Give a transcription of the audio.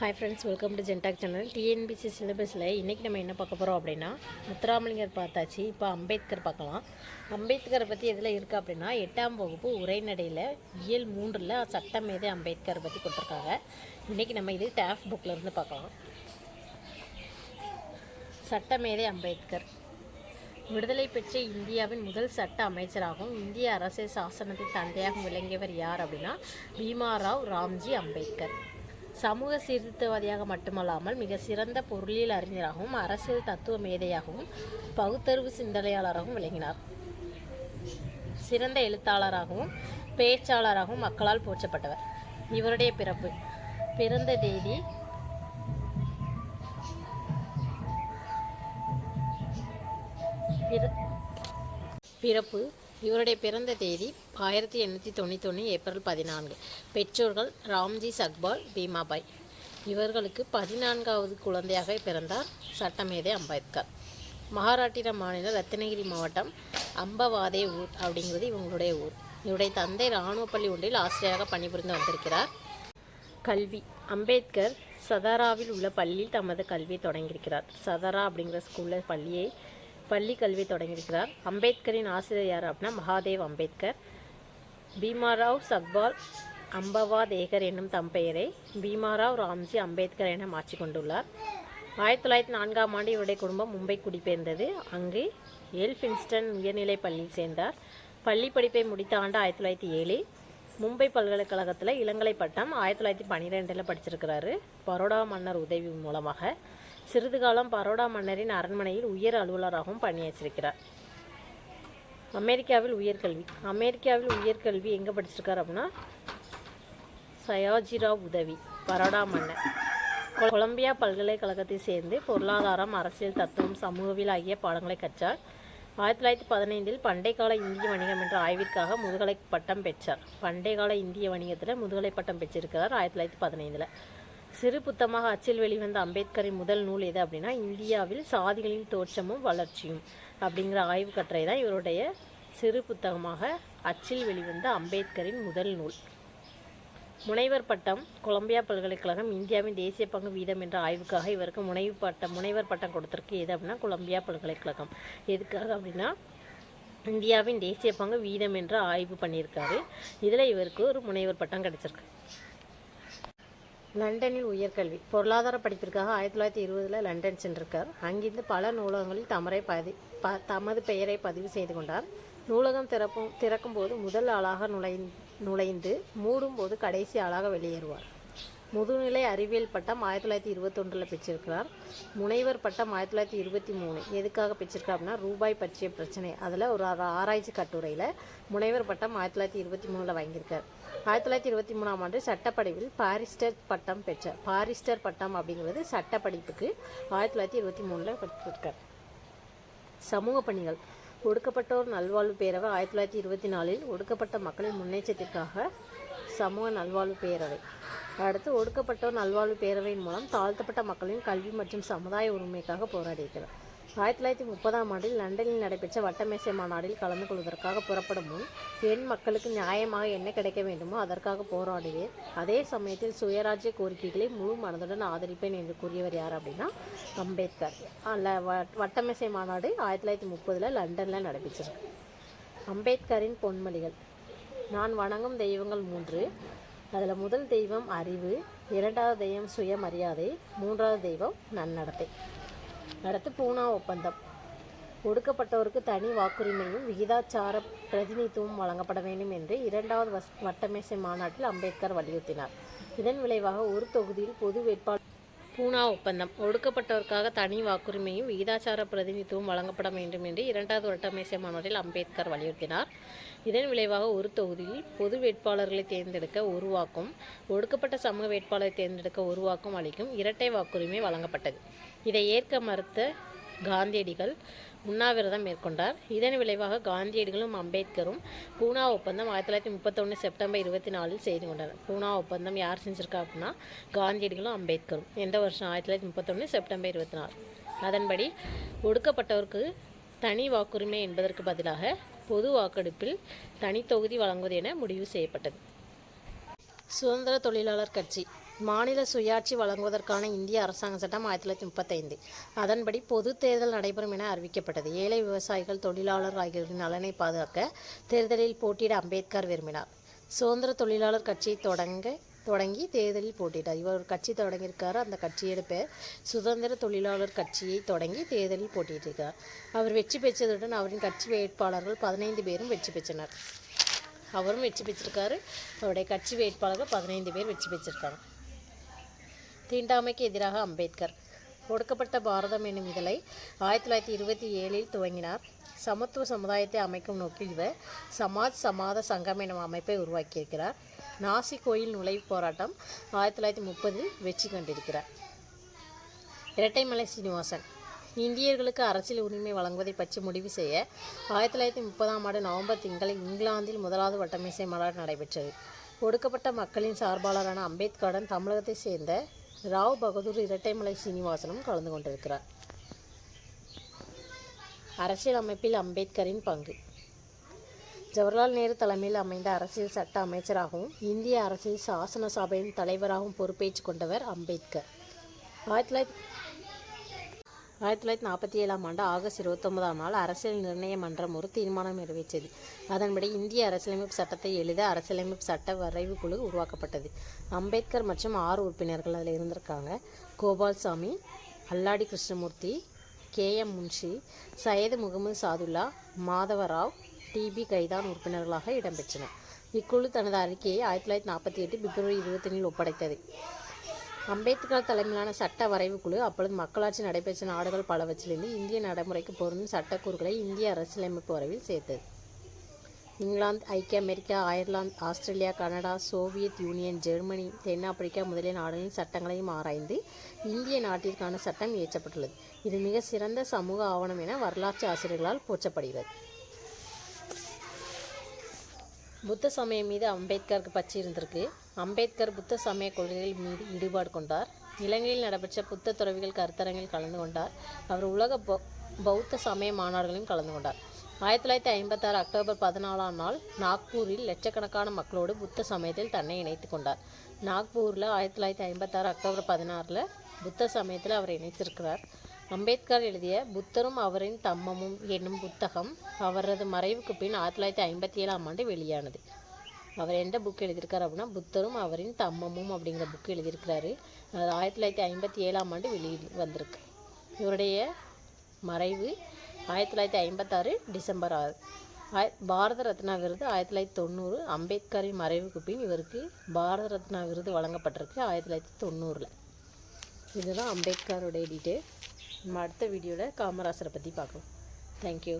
Hi friends welcome to Gentalk channel TNPSC சிலபஸில் இன்றைக்கி நம்ம என்ன பார்க்க போகிறோம் அப்படின்னா முத்துராமலிங்கர் பார்த்தாச்சு. இப்போ அம்பேத்கர் பார்க்கலாம். அம்பேத்கரை பற்றி எதில் இருக்குது அப்படின்னா எட்டாம் வகுப்பு உரைநடையில் இயல் மூன்றில் சட்டமேதை அம்பேத்கரை பற்றி கொடுத்துருக்காங்க. இன்றைக்கி நம்ம இது டேஃப் புக்கிலேருந்து பார்க்கலாம். சட்டமேதை அம்பேத்கர். விடுதலை பெற்ற இந்தியாவின் முதல் சட்ட அமைச்சராகவும் இந்திய அரசியல் சாசனத்தின் தந்தையாகவும் விளங்கியவர் யார் அப்படின்னா பீமாராவ் ராம்ஜி அம்பேத்கர். சமூக சீர்திருத்தவாதியாக மட்டுமல்லாமல் மிக சிறந்த பொருளியல் அறிஞராகவும் அரசியல் தத்துவ மேதையாகவும் பகுத்தறிவு சிந்தனையாளராகவும் விளங்கினார். சிறந்த எழுத்தாளராகவும் பேச்சாளராகவும் மக்களால் போற்றப்பட்டவர். இவருடைய பிறப்பு பிறந்த தேதி பிறப்பு இவருடைய பிறந்த தேதி ஆயிரத்தி எண்ணூற்றி தொண்ணூத்தொன்று ஏப்ரல் பதினான்கு. பெற்றோர்கள் ராம்ஜி சக்பால் பீமாபாய். இவர்களுக்கு பதினான்காவது குழந்தையாக பிறந்தார் சட்டமேதை அம்பேத்கர். மகாராட்டிர மாநில ரத்னகிரி மாவட்டம் அம்பவாதே ஊர் அப்படிங்கிறது இவங்களுடைய ஊர். இவருடைய தந்தை இராணுவ பள்ளி ஒன்றில் ஆசிரியராக பணிபுரிந்து வந்திருக்கிறார். கல்வி. அம்பேத்கர் சதாராவில் உள்ள பள்ளியில் தமது கல்வியை தொடங்கியிருக்கிறார். சதாரா அப்படிங்கிற ஸ்கூலில் பள்ளியை பள்ளி கல்வி தொடங்கியிருக்கிறார். அம்பேத்கரின் ஆசிரியர் யார் அப்படின்னா மகாதேவ் அம்பேத்கர். பீமாராவ் சக்பால் அம்பவாதேகர் என்னும் தம் பெயரை பீமாராவ் ராம்ஜி அம்பேத்கர் என மாற்றி கொண்டுள்ளார். ஆயிரத்தி தொள்ளாயிரத்தி நான்காம் ஆண்டு இவருடைய குடும்பம் மும்பை குடிபெயர்ந்தது. அங்கு எல்ஃபின்ஸ்டன் உயர்நிலைப் பள்ளியில் சேர்ந்தார். பள்ளி படிப்பை முடித்த ஆண்டு ஆயிரத்தி தொள்ளாயிரத்தி ஏழு மும்பை பல்கலைக்கழகத்தில் இளங்கலை பட்டம் ஆயிரத்தி தொள்ளாயிரத்தி பன்னிரெண்டில் படிச்சிருக்கிறாரு. பரோடா மன்னர் உதவி மூலமாக சிறிது காலம் பரோடா மன்னரின் அரண்மனையில் உயர் அலுவலராகவும் பணியாற்றிருக்கிறார் அமெரிக்காவில் உயர்கல்வி. அமெரிக்காவில் உயர்கல்வி எங்கே படிச்சிருக்கார் அப்படின்னா சயாஜிராவ் உதவி பரோடா மன்னர். கொலம்பியா பல்கலைக்கழகத்தை சேர்ந்து பொருளாதாரம் அரசியல் தத்துவம் சமூகவியல் ஆகிய பாடங்களை கற்றார். ஆயிரத்தி தொள்ளாயிரத்தி பதினைந்தில் பண்டைக்கால இந்திய வணிகம் என்ற ஆய்விற்காக முதுகலை பட்டம் பெற்றார். பண்டைக்கால இந்திய வணிகத்தில் முதுகலை பட்டம் பெற்றிருக்கிறார் ஆயிரத்தி தொள்ளாயிரத்தி பதினைந்தில். சிறு புத்தகமாக அச்சில் வெளிவந்த அம்பேத்கரின் முதல் நூல் எது அப்படின்னா இந்தியாவில் சாதிகளின் தோற்றமும் வளர்ச்சியும் அப்படிங்கிற ஆய்வு கட்டுரை தான் இவருடைய சிறு புத்தகமாக அச்சில் வெளிவந்த அம்பேத்கரின் முதல் நூல். முனைவர் பட்டம் கொலம்பியா பல்கலைக்கழகம் இந்தியாவின் தேசிய பங்கு வீதம் என்ற ஆய்வுக்காக இவருக்கு முனைவு பட்டம் முனைவர் பட்டம் கொடுத்துருக்கு. எது அப்படின்னா கொலம்பியா பல்கலைக்கழகம். எதுக்காக அப்படின்னா இந்தியாவின் தேசிய பங்கு வீதம் என்ற ஆய்வு பண்ணியிருக்காரு. இதில் இவருக்கு ஒரு முனைவர் பட்டம் கிடச்சிருக்கு. லண்டனில் உயர்கல்வி. பொருளாதார படிப்பிற்காக ஆயிரத்தி தொள்ளாயிரத்தி இருபதில் லண்டன் சென்றிருக்கார். அங்கிருந்து பல நூலகங்களில் தமரை பதி ப தமது பெயரை பதிவு செய்து கொண்டார். நூலகம் திறப்பும் திறக்கும் போது முதல் ஆளாக நுழை நுழைந்து மூடும் போது கடைசி ஆளாக வெளியேறுவார். முதுநிலை அறிவியல் பட்டம் ஆயிரத்தி தொள்ளாயிரத்தி இருபத்தொன்றில் பெற்றிருக்கிறார். முனைவர் பட்டம் ஆயிரத்தி தொள்ளாயிரத்தி இருபத்தி மூணு. எதுக்காக பெற்றிருக்கார் அப்படின்னா ரூபாய் பற்றிய பிரச்சனை. அதில் ஒரு ஆராய்ச்சி கட்டுரையில் முனைவர் பட்டம் ஆயிரத்தி தொள்ளாயிரத்தி இருபத்தி மூணில் வாங்கியிருக்கார். ஆயிரத்தி தொள்ளாயிரத்தி இருபத்தி மூணாம் ஆண்டு சட்டப்படிவில் பாரிஸ்டர் பட்டம் பெற்றார் பாரிஸ்டர் பட்டம் அப்படிங்கிறது சட்டப்படிப்புக்கு ஆயிரத்தி தொள்ளாயிரத்தி இருபத்தி மூணில் பெற்றிருக்கார். சமூக பணிகள். ஒடுக்கப்பட்டோர் நல்வாழ்வு பேரவை ஆயிரத்தி தொள்ளாயிரத்தி இருபத்தி நாலில் ஒடுக்கப்பட்ட மக்களின் முன்னேற்றத்திற்காக சமூக நல்வாழ்வு பேரவை. அடுத்து ஒடுக்கப்பட்டோர் நல்வாழ்வு பேரவையின் மூலம் தாழ்த்தப்பட்ட மக்களின் கல்வி மற்றும் சமுதாய உரிமைக்காக போராடியிருக்கிறார். ஆயிரத்தி தொள்ளாயிரத்தி முப்பதாம் ஆண்டில் லண்டனில் நடைபெற்ற வட்டமேசை மாநாட்டில் கலந்து கொள்வதற்காக புறப்படும் முன் என் மக்களுக்கு நியாயமாக என்ன கிடைக்க வேண்டுமோ அதற்காக போராடுவேன் அதே சமயத்தில் சுயராஜ்ய கோரிக்கைகளை முழு மனதுடன் ஆதரிப்பேன் என்று கூறியவர் யார் அப்படின்னா அம்பேத்கர். அல்ல வட்டமேசை மாநாடு ஆயிரத்தி தொள்ளாயிரத்தி முப்பதில் லண்டனில் நடைபெற்றிருக்கு. அம்பேத்கரின் பொன்மொழிகள் நான் வணங்கும் தெய்வங்கள் மூன்று அதில் முதல் தெய்வம் அறிவு இரண்டாவது தெய்வம் சுயமரியாதை மூன்றாவது தெய்வம் நன்னடத்தை. அடுத்து பூனா ஒப்பந்தம். ஒடுக்கப்பட்டோருக்கு தனி வாக்குரிமையும் விகிதாச்சார பிரதிநிதித்துவம் வழங்கப்பட வேண்டும் என்று இரண்டாவது வஸ் வட்டமேசை மாநாட்டில் அம்பேத்கர் வலியுறுத்தினார். இதன் விளைவாக ஒரு தொகுதியில் பொது வேட்பாளர் பூனா ஒப்பந்தம். ஒடுக்கப்பட்டோருக்காக தனி வாக்குரிமையும் விகிதாச்சார பிரதிநிதித்துவம் வழங்கப்பட வேண்டும் என்று இரண்டாவது வட்டமேசை மாநாட்டில் அம்பேத்கர் வலியுறுத்தினார். இதன் விளைவாக ஒரு தொகுதியில் பொது வேட்பாளர்களை தேர்ந்தெடுக்க ஒரு வாக்கும் ஒடுக்கப்பட்ட சமூக வேட்பாளரை தேர்ந்தெடுக்க ஒரு வாக்கும் அளிக்கும் இரட்டை வாக்குரிமை வழங்கப்பட்டது. இதை ஏற்க மறுத்த காந்தியடிகள் உண்ணாவிரதம் மேற்கொண்டார். இதன் விளைவாக காந்தியடிகளும் அம்பேத்கரும் பூனா ஒப்பந்தம் ஆயிரத்தி தொள்ளாயிரத்தி முப்பத்தொன்று செப்டம்பர் இருபத்தி நாலில் செய்து கொண்டார் பூனா ஒப்பந்தம் யார் செஞ்சிருக்கா அப்படின்னா காந்தியடிகளும் அம்பேத்கரும். எந்த வருஷம்? ஆயிரத்தி தொள்ளாயிரத்தி முப்பத்தொன்று செப்டம்பர் இருபத்தி நாலு. அதன்படி ஒடுக்கப்பட்டவருக்கு தனி வாக்குரிமை என்பதற்கு பதிலாக பொது வாக்கெடுப்பில் தனி தொகுதி வழங்குவது என முடிவு செய்யப்பட்டது. சுதந்திர தொழிலாளர் கட்சி. மாநில சுயாட்சி வழங்குவதற்கான இந்திய அரசாங்க சட்டம் ஆயிரத்தி தொள்ளாயிரத்தி முப்பத்தைந்து. அதன்படி பொது தேர்தல் நடைபெறும் என அறிவிக்கப்பட்டது. ஏழை விவசாயிகள் தொழிலாளர் ஆகியோரின் நலனை பாதுகாக்க தேர்தலில் போட்டியிட அம்பேத்கர் விரும்பினார். சுதந்திர தொழிலாளர் கட்சியை தொடங்க தொடங்கி தேர்தலில் போட்டியிட்டார். இவர் ஒரு கட்சி தொடங்கியிருக்காரு. அந்த கட்சியோட பேர் சுதந்திர தொழிலாளர் கட்சியை தொடங்கி தேர்தலில் போட்டியிட்டிருக்கார். அவர் வெற்றி பெற்றதுடன் அவரின் கட்சி வேட்பாளர்கள் பதினைந்து பேரும் வெற்றி பெற்றனர். அவரும் வெற்றி பெற்றிருக்காரு. அவருடைய கட்சி வேட்பாளர்கள் பதினைந்து பேர் வெற்றி பெற்றிருக்காங்க. தீண்டாமைக்கு எதிராக அம்பேத்கர். ஒடுக்கப்பட்ட பாரதம் என்னும் இதழை ஆயிரத்தி தொள்ளாயிரத்தி இருபத்தி ஏழில் துவங்கினார். சமத்துவ சமுதாயத்தை அமைக்கும் நோக்கில் இவர் சமாஜ் சமாத சங்கம் எனும் அமைப்பை உருவாக்கியிருக்கிறார். நாசி கோயில் நுழைவு போராட்டம் ஆயிரத்தி தொள்ளாயிரத்தி முப்பதில் வெற்றி கண்டிருக்கிறார். இரட்டைமலை சீனிவாசன். இந்தியர்களுக்கு அரசியல் உரிமை வழங்குவதை பற்றி முடிவு செய்ய ஆயிரத்தி தொள்ளாயிரத்தி முப்பதாம் ஆண்டு நவம்பர் திங்களில் இங்கிலாந்தில் முதலாவது வட்டமேசை மாநாடு நடைபெற்றது. ஒடுக்கப்பட்ட மக்களின் சார்பாளரான அம்பேத்கருடன் தமிழகத்தைச் சேர்ந்த ராவ் பகதூர் இரட்டைமலை சீனிவாசனும் கலந்து கொண்டிருக்கிறார். அரசியல் அமைப்பில் அம்பேத்கரின் பங்கு. ஜவஹர்லால் நேரு தலைமையில் அமைந்த அரசியல் சட்ட அமைச்சராகவும் இந்திய அரசியல் சாசன சபையின் தலைவராகவும் பொறுப்பேற்றுக் கொண்டவர் அம்பேத்கர். ஆயிரத்தி தொள்ளாயிரத்தி ஆயிரத்தி தொள்ளாயிரத்தி நாற்பத்தி ஏழாம் ஆண்டு ஆகஸ்ட் இருபத்தொன்பதாம் நாள் அரசியல் நிர்ணய மன்றம் ஒரு தீர்மானம் நிறைவேற்றியது. அதன்படி இந்திய அரசியலமைப்பு சட்டத்தை எழுத அரசியலமைப்பு சட்ட வரைவு குழு உருவாக்கப்பட்டது. அம்பேத்கர் மற்றும் ஆறு உறுப்பினர்கள் அதில் இருந்திருக்காங்க. Gopalaswami Alladi Krishnamurthy K M Munshi Syed Mohammed Saadulla Madhava Rao D P Khaitan உறுப்பினர்களாக இடம்பெற்றனர். இக்குழு தனது அறிக்கையை ஆயிரத்தி தொள்ளாயிரத்தி நாற்பத்தி எட்டு பிப்ரவரி இருபத்தொன்னில் ஒப்படைத்தது. அம்பேத்கர் தலைமையிலான சட்ட வரைவு குழு அப்பொழுது மக்களாட்சி நடைபெற்ற நாடுகள் பலவற்றிலிருந்து இந்திய நடைமுறைக்கு பொருந்தும் சட்டக்கூறுகளை இந்திய அரசியலமைப்பு வரைவில் சேர்த்தது. இங்கிலாந்து ஐக்கிய America Ireland Australia Canada Soviet Union Germany தென்னாப்பிரிக்கா முதலிய நாடுகளின் சட்டங்களையும் ஆராய்ந்து இந்திய நாட்டிற்கான சட்டம் இயற்றப்பட்டுள்ளது. இது மிக சிறந்த சமூக ஆவணம் என வரலாற்று ஆசிரியர்களால் போற்றப்படுகிறது. புத்த சமயம் மீது அம்பேத்கருக்கு பற்றி இருந்திருக்கு அம்பேத்கர் புத்த சமய கொள்கைகள் மீது ஈடுபாடு கொண்டார். இலங்கையில் நடைபெற்ற புத்த துறவிகள் கருத்தரங்கில் கலந்து கொண்டார். அவர் உலக பௌ- பௌத்த சமய மாநாடுகளிலும் கலந்து கொண்டார். ஆயிரத்தி தொள்ளாயிரத்தி ஐம்பத்தாறு அக்டோபர் பதினாலாம் நாள் நாக்பூரில் லட்சக்கணக்கான மக்களோடு புத்த சமயத்தில் தன்னை இணைத்து கொண்டார். நாக்பூரில் ஆயிரத்தி தொள்ளாயிரத்தி ஐம்பத்தாறு அக்டோபர் பதினாறில் புத்த சமயத்தில் அவர் இணைத்திருக்கிறார். அம்பேத்கர் எழுதிய புத்தரும் அவரின் தம்மமும் என்னும் புத்தகம் அவரது மறைவுக்கு பின் ஆயிரத்தி தொள்ளாயிரத்தி ஐம்பத்தி ஏழாம் ஆண்டு வெளியானது. அவர் எந்த புக் எழுதியிருக்கார் அப்படின்னா புத்தரும் அவரின் தம்மமும் அப்படிங்கிற புக் எழுதியிருக்கிறாரு. அது ஆயிரத்தி தொள்ளாயிரத்தி ஐம்பத்தி ஏழாம் ஆண்டு வெளியில் வந்திருக்கு. இவருடைய மறைவு ஆயிரத்தி தொள்ளாயிரத்தி ஐம்பத்தாறு டிசம்பர் ஆறு. ஆய் பாரத ரத்னா விருது ஆயிரத்தி தொள்ளாயிரத்தி தொண்ணூறு. அம்பேத்கரின் மறைவுக்கு பின் இவருக்கு பாரத ரத்னா விருது வழங்கப்பட்டிருக்கு ஆயிரத்தி தொள்ளாயிரத்தி தொண்ணூறில். இதுதான் அம்பேத்கருடைய டீட்டெயில் நம்ம அடுத்த வீடியோவில் காமராசரை பற்றி பார்க்கலாம். தேங்க்யூ